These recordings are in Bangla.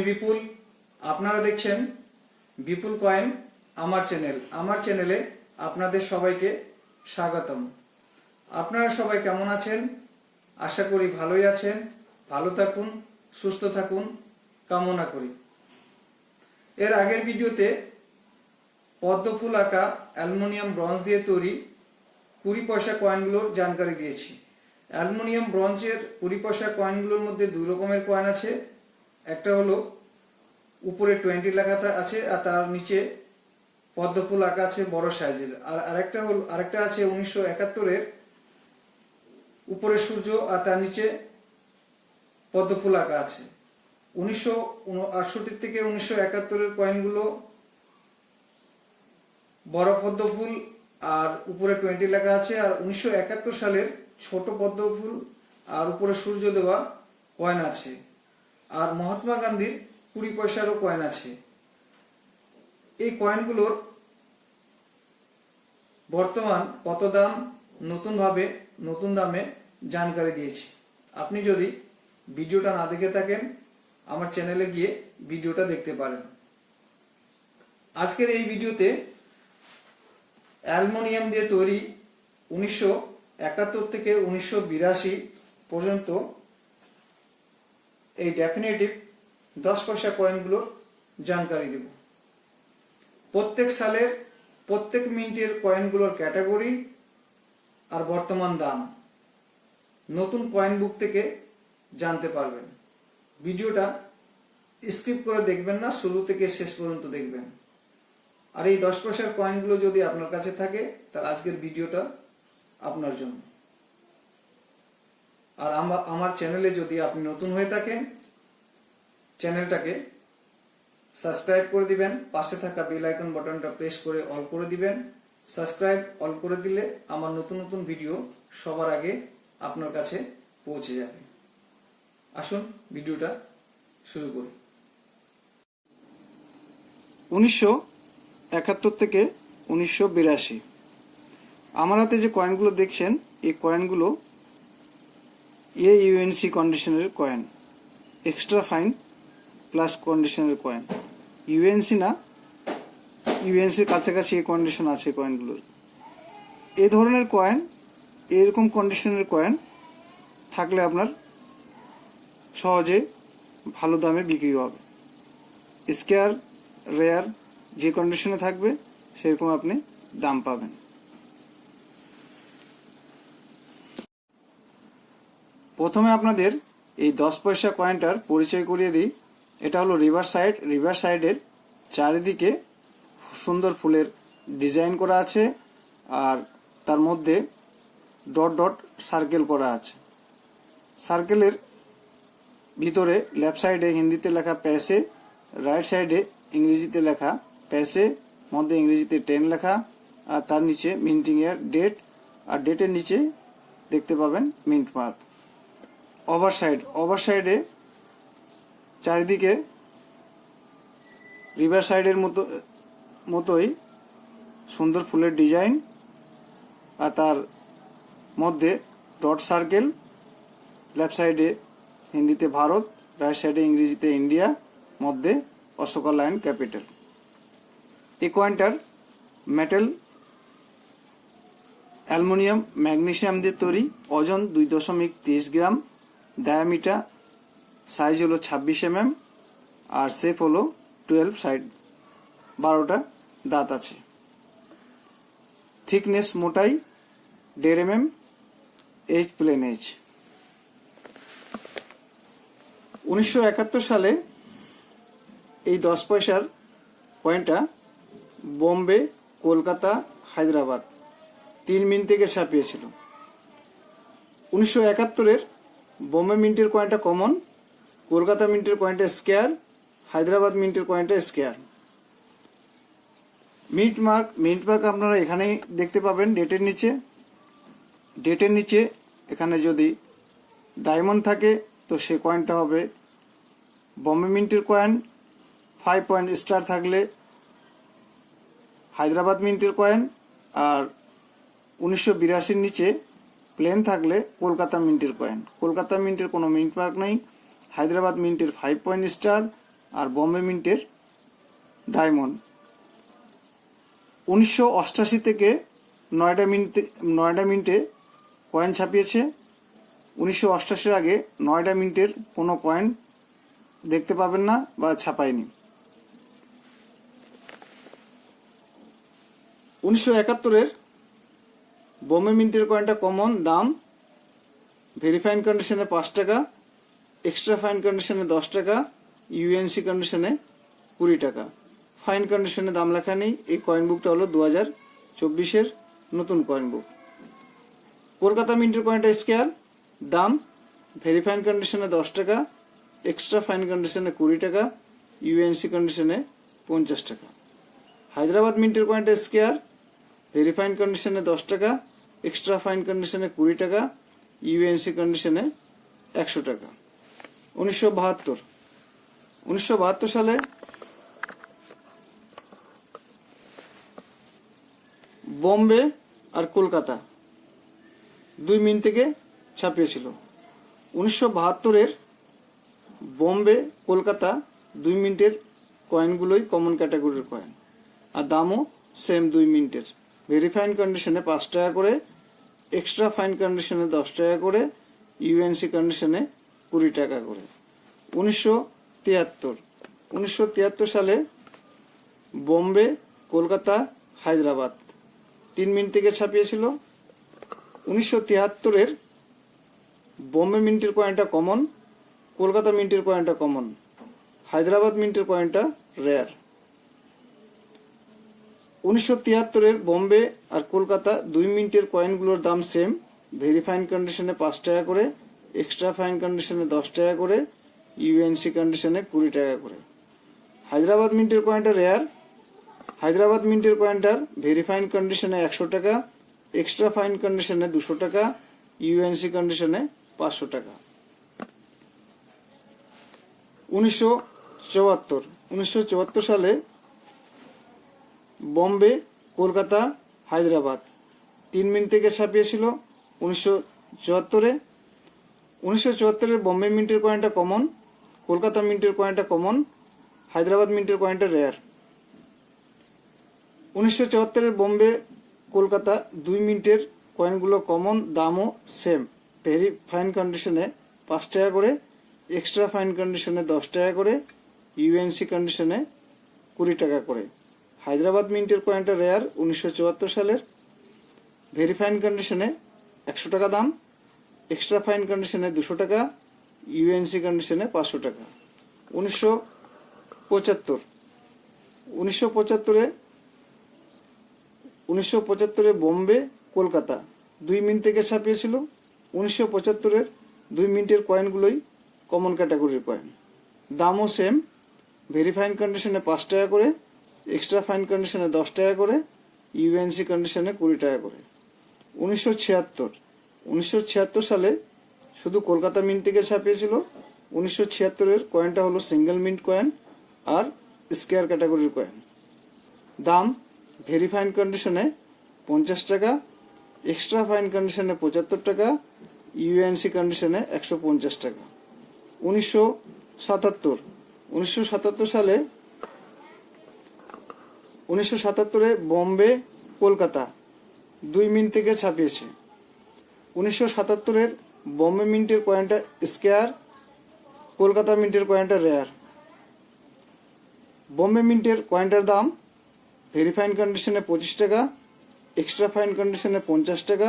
আমি বিপুল। আপনারা দেখছেন বিপুল কয়েন, আমার চ্যানেল। আমার চ্যানেলে আপনাদের সবাইকে স্বাগতম। আপনারা সবাই কেমন আছেন? আশা করি ভালোই আছেন। ভালো থাকুন, সুস্থ থাকুন, কামনা করি। এর আগের ভিডিওতে পদ্মফুল আঁকা, অ্যালুমিনিয়াম, ব্রঞ্জ দিয়ে তৈরি কুড়ি পয়সা কয়েনগুলোর জানকারি দিয়েছি। অ্যালুমিনিয়াম, ব্রঞ্জের কুড়ি পয়সা কয়েনগুলোর মধ্যে দুই রকমের কয়েন আছে। একটা হলো উপরে টোয়েন্টি লেখা আছে আর তার নিচে পদ্মফুল আঁকা আছে বড় সাইজের। আর আরেকটা হল, আরেকটা আছে উনিশশো একাত্তরের উপরে সূর্য আর তার নিচে পদ্মফুল আঁকা আছে। উনিশশো আটষট্টি থেকে উনিশশো একাত্তরের কয়েনগুলো বড় পদ্ম ফুল আর উপরে টোয়েন্টি লেখা আছে আর উনিশশো একাত্তর সালের ছোট পদ্ম ফুল আর উপরে সূর্য দেওয়া কয়েন আছে। আর মহাত্মা গান্ধীর কুড়ি পয়সারও কয়েন আছে। এই কয়েনগুলোর বর্তমান কত দাম, নতুনভাবে নতুন দামে জানকারি দিয়েছি। আপনি যদি ভিডিওটা না দেখে থাকেন, আমার চ্যানেলে গিয়ে ভিডিওটা দেখতে পারেন। আজকের এই ভিডিওতে অ্যালুমিনিয়াম দিয়ে তৈরি উনিশশো একাত্তর থেকে উনিশশো বিরাশি পর্যন্ত এই ডেফিনেটিভ দশ পয়সা কয়েনগুলোর জানকারি দেব। প্রত্যেক সালের, প্রত্যেক মিনিটের কয়েনগুলোর ক্যাটাগরি আর বর্তমান দাম। নতুন কয়েন বুক থেকে জানতে পারবেন। ভিডিওটা স্কিপ করে দেখবেন না, শুরু থেকে শেষ পর্যন্ত দেখবেন। আর এই দশ পয়সার কয়েনগুলো যদি আপনার কাছে থাকে, তাহলে আজকের ভিডিওটা আপনার জন্য। আর আমা- আমার চ্যানেলে যদি আপনি নতুন হয়ে থাকেন চ্যানেলটাকে সাবস্ক্রাইব করে দিবেন, পাশে থাকা বেল আইকন বাটনটা প্রেস করে অল করে দিবেন। সাবস্ক্রাইব অল করে দিলে আমার নতুন নতুন ভিডিও সবার আগে আপনার কাছে পৌঁছে যাবে। আসুন, ভিডিওটা শুরু করি। উনিশশো একাত্তর থেকে উনিশশো বিরাশি। আমার হাতে যে কয়েনগুলো দেখছেন, এই কয়েনগুলো এ ইউএনসি কন্ডিশনের কয়েন এক্সট্রা ফাইন প্লাস কন্ডিশনের কয়েন ইউএনসি না ইউএনসির কাছাকাছি এই কন্ডিশন আছে কয়েনগুলোর এ ধরনের কয়েন এরকম কন্ডিশনের কয়েন থাকলে আপনার সহজে ভালো দামে বিক্রি হবে। স্কেয়ার রেয়ার যে কন্ডিশনে থাকবে, সেরকম আপনি দাম পাবেন। প্রথমে আপনাদের এই দশ পয়সা কয়েনটার পরিচয় করিয়ে দিই। এটা হলো রিভার সাইড রিভার সাইডের চারিদিকে সুন্দর ফুলের ডিজাইন করা আছে আর তার মধ্যে ডট ডট সার্কেল করা আছে। সার্কেলের ভিতরে লেফট সাইডে হিন্দিতে লেখা প্যাসে রাইট সাইডে ইংরেজিতে লেখা প্যাসে মধ্যে ইংরেজিতে টেন লেখা আর তার নিচে মিন্টিং এর ডেট আর ডেটের নিচে দেখতে পাবেন mint mark over side, over সাইডে চারিদিকে রিভার সাইডের মতো, মতোই সুন্দর ফুলের ডিজাইন আর তার মধ্যে ডট সার্কেল, লেফট সাইডে হিন্দিতে ভারত, রাইট সাইডে ইংরেজিতে ইন্ডিয়া, মধ্যে অশোকা লাইন ক্যাপিটাল। এই কয়েনটার মেটাল, অ্যালুমিনিয়াম ম্যাগনেসিয়াম দিয়ে তৈরি, ওজন দুই দশমিক তিরিশ গ্রাম। ডায়ামিটার সাইজ হলো ছাব্বিশ এম আর শেপ হলো টুয়েলভ সাইড বারোটা দাঁত আছে। থিকনেস মোটাই দেড় M M H plain H উনিশশো একাত্তর সালে এই দশ পয়সার কয়েনটা বোম্বে, কলকাতা, হায়দ্রাবাদ, তিন মিনিট থেকে ছাপিয়েছিল। উনিশশো একাত্তরের বোম্বে মিন্টের কয়েনটা কমন কলকাতা মিন্টের কয়েনটা স্কেয়ার হায়দ্রাবাদ মিন্টের কয়েনটা square mint mark mint mark আপনারা এখানেই দেখতে পাবেন ডেটের নিচে। ডেটের নিচে এখানে যদি ডায়মন্ড থাকে, তো সে কয়েনটা হবে বম্বে মিন্টের কয়েন ফাইভ পয়েন্ট স্টার থাকলে হায়দ্রাবাদ মিন্টের কয়েন আর উনিশশো বিরাশির নিচে প্লেন থাকলে কলকাতা মিন্টের কয়েন কলকাতা মিন্টের কোনো মিন্ট মার্ক নেই। হায়দ্রাবাদ মিন্টের ফাইভ পয়েন্ট স্টার আর বম্বে মিন্টের ডায়মন্ড উনিশশো অষ্টাশি থেকে নয়ডা মিন্টে নয়ডা মিন্টে কয়েন ছাপিয়েছে। উনিশশো অষ্টাশির আগে নয়ডা মিন্টের কোনো কয়েন দেখতে পাবেন না বা ছাপায়নি। উনিশশো একাত্তরের বোম্বে মিন্টের কয়েনটা কমন দাম ভেরিফাইন কন্ডিশনে পাঁচ টাকা এক্সট্রা ফাইন কন্ডিশনে দশ টাকা ইউএনসি কন্ডিশনে কুড়ি টাকা। ফাইন কন্ডিশনে দাম লেখা নেই, এই কয়েন বুকটা হলো দু হাজার চব্বিশের নতুন কয়েন বুক কলকাতা মিন্টের কয়েনটা স্কেয়ার দাম ভেরিফাইন কন্ডিশনে দশ টাকা এক্সট্রা ফাইন কন্ডিশনে কুড়ি টাকা ইউএনসি কন্ডিশনে পঞ্চাশ টাকা। হায়দ্রাবাদ মিন্টের কয়েনটা স্কেয়ার ভেরিফাইন কন্ডিশনে দশ টাকা এক্সট্রা ফাইন কন্ডিশনে কুড়ি টাকা ইউএনসি কন্ডিশনে একশো টাকা। উনিশশো বাহাত্তর। উনিশশো বাহাত্তর সালে বোম্বে আর কলকাতা দুই মিন থেকে ছাপিয়েছিল। উনিশশো বাহাত্তরের বোম্বে, কলকাতা দুই মিনিটের কয়েনগুলোই কমন ক্যাটাগরির কয়েন আর দামও সেম দুই মিনিটের। ভেরিফাইন কন্ডিশনে পাঁচ টাকা করে, এক্সট্রা ফাইন কন্ডিশনে দশ টাকা করে, ইউএনসি কন্ডিশনে কুড়ি টাকা করে। উনিশশো তিয়াত্তর। উনিশশো তিয়াত্তর সালে বোম্বে, কলকাতা, হায়দ্রাবাদ তিন মিনিট থেকে ছাপিয়েছিল। উনিশশো তিয়াত্তরের বোম্বে মিন্টের কয়েনটা কমন, কলকাতা মিন্টের কয়েনটা কমন, হায়দ্রাবাদ মিন্টের কয়েনটা রেয়ার। উনিশশো তিয়াত্তরের বোম্বে আর কলকাতা দুই মিনিটের কয়েনগুলোর দাম সেম ভেরিফাইন কন্ডিশনে পাঁচ টাকা করে, এক্সট্রা ফাইন কন্ডিশনে দশ টাকা করে, ইউএনসি কন্ডিশনে কুড়ি টাকা করে। হায়দ্রাবাদ মিন্টের কয়েনটা রেয়ার হায়দ্রাবাদ মিন্টের কয়েনটার ভেরিফাইন কন্ডিশনে একশো টাকা, এক্সট্রা ফাইন কন্ডিশনে দুশো টাকা, ইউএনসি কন্ডিশনে পাঁচশো টাকা। উনিশশো চুয়াত্তর। উনিশশো চুয়াত্তর সালে বম্বে, কলকাতা, হায়দ্রাবাদ। তিন মিনিট থেকে ছাপিয়েছিল উনিশশো চুয়াত্তরে। উনিশশো চুয়াত্তরের বম্বে মিন্টের কয়েনটা কমন কলকাতা মিন্টের কয়েনটা কমন হায়দ্রাবাদ মিন্টের কয়েনটা রেয়ার উনিশশো চুয়াত্তরের বোম্বে, কলকাতা দুই মিনিটের কয়েনগুলো কমন দামও সেম ভেরি ফাইন কন্ডিশনে পাঁচ টাকা করে এক্সট্রা ফাইন কন্ডিশনে দশ টাকা করে ইউএনসি কন্ডিশনে কুড়ি টাকা করে। হায়দ্রাবাদ মিন্টের কয়েনটা রেয়ার উনিশশো চুয়াত্তর সালের। ভেরি ফাইন কন্ডিশনে একশো টাকা দাম, এক্সট্রা ফাইন কন্ডিশনে দুশো টাকা, ইউএনসি কন্ডিশনে পাঁচশো টাকা। উনিশশো পঁচাত্তর, উনিশশো পঁচাত্তরে উনিশশো পঁচাত্তরে বোম্বে, কলকাতা, দুই মিনিট থেকে ছাপিয়েছিল। উনিশশো পঁচাত্তরের দুই মিনিটের কয়েনগুলোই কমন ক্যাটাগরির কয়েন দামও সেম ভেরিফাইন কন্ডিশনে পাঁচ টাকা করে এক্সট্রা ফাইন কন্ডিশনে দশ টাকা করে ইউএনসি কন্ডিশনে কুড়ি টাকা করে। উনিশশো ছিয়াত্তর। উনিশশো ছিয়াত্তর সালে শুধু কলকাতা মিন্ট থেকে ছাপিয়েছিল, উনিশশো ছিয়াত্তরের কয়েনটা হলো সিঙ্গেল মিন্ট কয়েন আর স্কোয়ার ক্যাটাগরির কয়েন দাম ভেরি ফাইন কন্ডিশনে পঞ্চাশ টাকা এক্সট্রা ফাইন কন্ডিশনে পঁচাত্তর টাকা ইউএনসি কন্ডিশনে একশো পঞ্চাশ টাকা। উনিশশো সাতাত্তর। উনিশশো সাতাত্তর সালে উনিশশো সাতাত্তরে বোম্বে, কলকাতা দুই মিনিট থেকে ছাপিয়েছে। উনিশশো সাতাত্তরের বোম্বে মিন্টের কয়েনটা স্কেয়ার, কলকাতা মিন্টের কয়েনটা রেয়ার। বোম্বে মিন্টের কয়েনটার দাম ভেরিফাইন কন্ডিশনে পঁচিশ টাকা, এক্সট্রা ফাইন কন্ডিশনে পঞ্চাশ টাকা,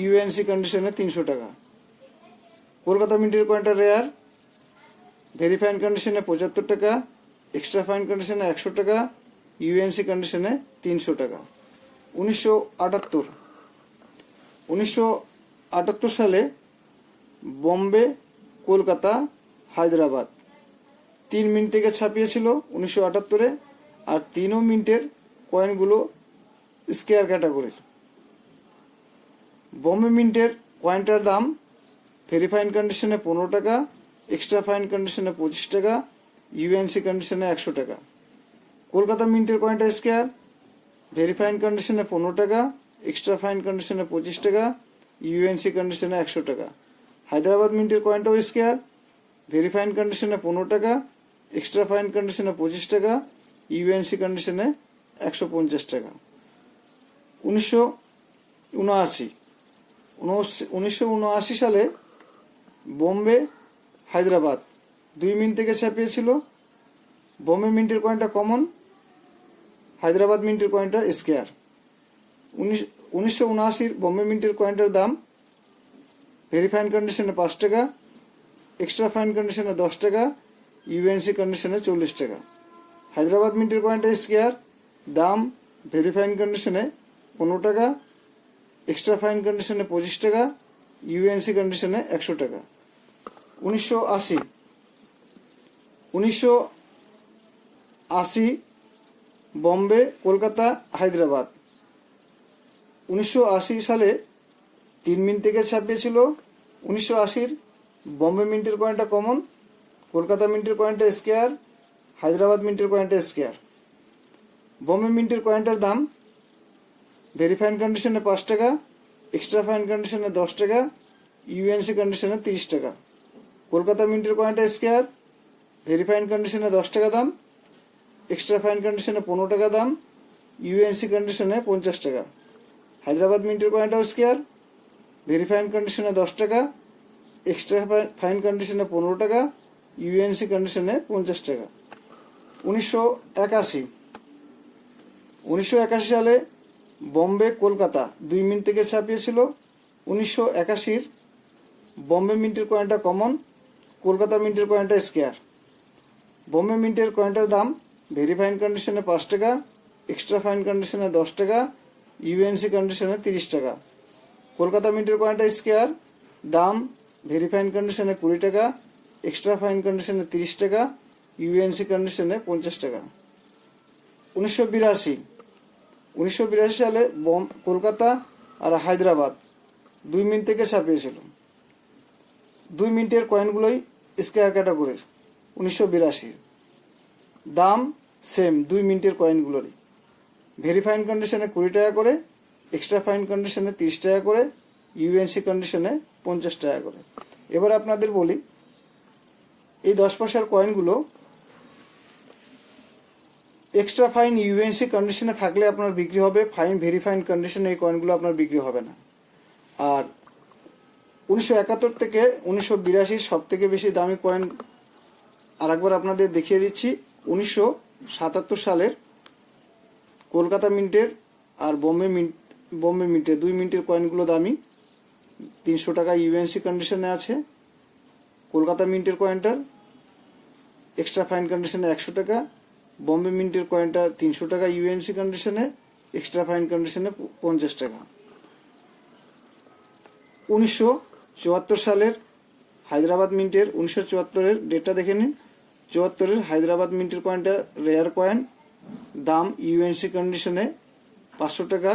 ইউএনসি কন্ডিশনে তিনশো টাকা। কলকাতা মিন্টের কয়েনটা রেয়ার ভেরিফাইন কন্ডিশনে পঁচাত্তর টাকা, এক্সট্রা ফাইন কন্ডিশনে একশো টাকা ইউএনসি কন্ডিশনে তিনশো টাকা। উনিশশো আটাত্তর। উনিশশো আটাত্তর সালে বম্বে, কলকাতা, হায়দ্রাবাদ। তিন মিনিট থেকে ছাপিয়েছিল উনিশশো আটাত্তরে আর তিনও মিনিটের কয়েনগুলো স্কেয়ার ক্যাটাগরির বম্বে মিন্টের কয়েনটার দাম ভেরিফাইন কন্ডিশনে পনেরো টাকা এক্সট্রা ফাইন কন্ডিশনে পঁচিশ টাকা, ইউএনসি কন্ডিশনে একশো টাকা। কলকাতা মিন্টের কয়েনটা স্কেয়ার ভেরিফাইন কন্ডিশনে পনেরো টাকা এক্সট্রা ফাইন কন্ডিশনে পঁচিশ টাকা ইউএনসি কন্ডিশনে একশো টাকা। হায়দ্রাবাদ মিন্টের কয়েনটাও স্কেয়ার ভেরিফাইন কন্ডিশনে পনেরো টাকা এক্সট্রা ফাইন কন্ডিশনে পঁচিশ টাকা ইউএনসি কন্ডিশনে একশো পঞ্চাশ টাকা। উনিশশো উনআশি উনিশশো উনআশি সালে বোম্বে, হায়দ্রাবাদ, দুই মিনিট থেকে ছাপিয়েছিল। বোম্বে মিন্টের কয়েনটা কমন হায়দ্রাবাদ মিন্টের কয়েনটা স্কেয়ার উনিশ উনিশশো বোম্বে মিন্টের কয়েনটার দাম ভেরি ফাইন কন্ডিশনে পাঁচ টাকা এক্সট্রা ফাইন কন্ডিশনে দশ টাকা ইউএনসি কন্ডিশনে চল্লিশ টাকা। হায়দ্রাবাদ মিন্টের কয়েনটা স্কেয়ার দাম ভেরি ফাইন কন্ডিশনে পনেরো টাকা এক্সট্রা ফাইন কন্ডিশনে পঁচিশ টাকা ইউএনসি কন্ডিশনে একশো টাকা। উনিশশো আশি উনিশশো আশি বম্বে, কলকাতা, হায়দ্রাবাদ। উনিশশো আশি সালে তিন মিনিট থেকে ছাপিয়েছিল। উনিশশো আশির বম্বে মিন্টের কয়েনটা কমন, কলকাতা মিন্টের কয়েনটা স্কেয়ার, হায়দ্রাবাদ মিন্টের কয়েনটা স্কেয়ার। বম্বে মিন্টের কয়েনটার দাম ভেরি ফাইন কন্ডিশনে পাঁচ টাকা, এক্সট্রা ফাইন কন্ডিশনে দশ টাকা, ইউএনসি কন্ডিশনে তিরিশ টাকা। কলকাতা মিন্টের কয়েনটা স্কেয়ার, ভেরি ফাইন কন্ডিশনে দশ টাকা দাম এক্সট্রা ফাইন কন্ডিশনে পনেরো টাকা দাম ইউএনসি কন্ডিশনে পঞ্চাশ টাকা। হায়দ্রাবাদ মিন্টের কয়েনটাও স্কেয়ার ভেরি ফাইন কন্ডিশনে দশ টাকা এক্সট্রা ফাইন কন্ডিশনে পনেরো টাকা ইউএনসি কন্ডিশনে পঞ্চাশ টাকা। উনিশশো একাশি। উনিশশো একাশি সালে বম্বে, কলকাতা দুই মিনিট থেকে ছাপিয়েছিল। উনিশশো একাশির বম্বে মিন্টের কয়েনটা কমন কলকাতা মিন্টের কয়েনটা স্কেয়ার বম্বে মিন্টের কয়েনটার দাম ভেরি ফাইন কন্ডিশনে পাঁচ টাকা এক্সট্রা ফাইন কন্ডিশনে দশ টাকা ইউএনসি কন্ডিশনে তিরিশ টাকা। কলকাতা মিন্টের কয়েনটা স্কেয়ার দাম ভেরি ফাইন কন্ডিশনে কুড়ি টাকা এক্সট্রা ফাইন কন্ডিশনে তিরিশ টাকা ইউএনসি কন্ডিশনে পঞ্চাশ টাকা। উনিশশো বিরাশি উনিশশো বিরাশি সালে বম, কলকাতা আর হায়দ্রাবাদ দুই মিনিট থেকে ছাপিয়েছিল। দুই মিনিটের কয়েনগুলোই স্কোয়ার ক্যাটাগরির উনিশশো বিরাশি দাম সেম, দুই মিনিটের কয়েনগুলোরই। ভেরি ফাইন কন্ডিশনে কুড়ি টাকা করে, এক্সট্রা ফাইন কন্ডিশনে তিরিশ টাকা করে, ইউএনসি কন্ডিশনে পঞ্চাশ টাকা করে। এবার আপনাদের বলি, এই দশ পয়সার কয়েনগুলো এক্সট্রা ফাইন ইউএনসি কন্ডিশনে থাকলে আপনার বিক্রি হবে, ফাইন ভেরি ফাইন কন্ডিশনে এই কয়েনগুলো আপনার বিক্রি হবে না। আর উনিশশো একাত্তর থেকে উনিশশো বিরাশির সব থেকে বেশি দামি কয়েন আর একবার আপনাদের দেখিয়ে দিচ্ছি, উনিশশো সাতাত্তর সালের কলকাতা মিন্টের আর বোম্বে মিন্ট, বোম্বে মিন্টের দুই মিন্টের কয়েনগুলো দামি। তিনশো টাকা ইউএনসি কন্ডিশনে আছে। কলকাতা মিন্টের কয়েনটার এক্সট্রা ফাইন কন্ডিশনে একশো টাকা। বম্বে মিন্টের কয়েনটা তিনশো টাকা ইউএনসি কন্ডিশনে এক্সট্রা ফাইন কন্ডিশনে পঞ্চাশ টাকা। উনিশশো চুয়াত্তর সালের হায়দ্রাবাদ মিন্টের উনিশশো চুয়াত্তরের ডেটটা দেখে নিন। চুয়াত্তরের হায়দ্রাবাদ মিন্টের কয়েনটা রেয়ার কয়েন দাম ইউএনসি কন্ডিশনে পাঁচশো টাকা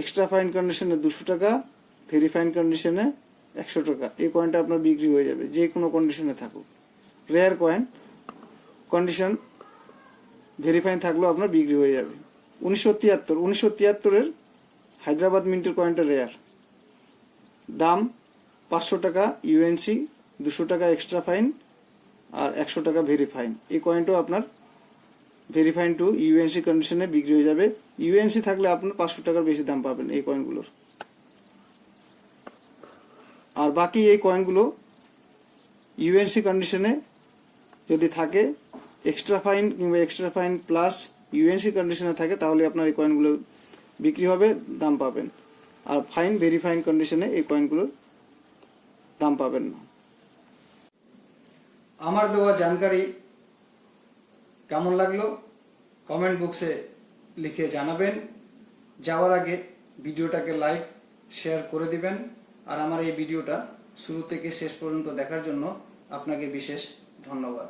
এক্সট্রা ফাইন কন্ডিশনে দুশো টাকা ভেরি ফাইন কন্ডিশনে একশো টাকা। এই কয়েনটা আপনার বিক্রি হয়ে যাবে, যে কোনো কন্ডিশনে থাকুক। রেয়ার কয়েন কন্ডিশন ভেরিফাইন থাকলেও আপনার বিক্রি হয়ে যাবে। উনিশশো তিয়াত্তর, উনিশশো তিয়াত্তরের হায়দ্রাবাদ মিন্টের কয়েনটা রেয়ার। দাম পাঁচশো টাকা, ইউএনসি দুশো টাকা এক্সট্রা ফাইন আর একশো টাকা ভেরিফাইন এই কয়েনটাও আপনার ভেরিফাইন টু ইউএনসি কন্ডিশনে বিক্রি হয়ে যাবে। ইউএনসি থাকলে আপনার পাঁচশো টাকার বেশি দাম পাবেন এই কয়েনগুলোর আর বাকি এই কয়েনগুলো ইউএনসি কন্ডিশনে যদি থাকে এক্সট্রা ফাইন কিংবা এক্সট্রা ফাইন প্লাস ইউএনসি কন্ডিশনে থাকে, তাহলে আপনার এই কয়েনগুলো বিক্রি হবে, দাম পাবেন। আর ফাইন ভেরিফাইন কন্ডিশনে এই কয়েনগুলোর দাম পাবেন না। আমার দেওয়া জানকারি কেমন লাগল? কমেন্ট বক্সে লিখে জানাবেন। যাওয়ার আগে ভিডিওটাকে লাইক শেয়ার করে দিবেন। আর আমার এই ভিডিওটা শুরু থেকে শেষ পর্যন্ত দেখার জন্য আপনাকে বিশেষ ধন্যবাদ।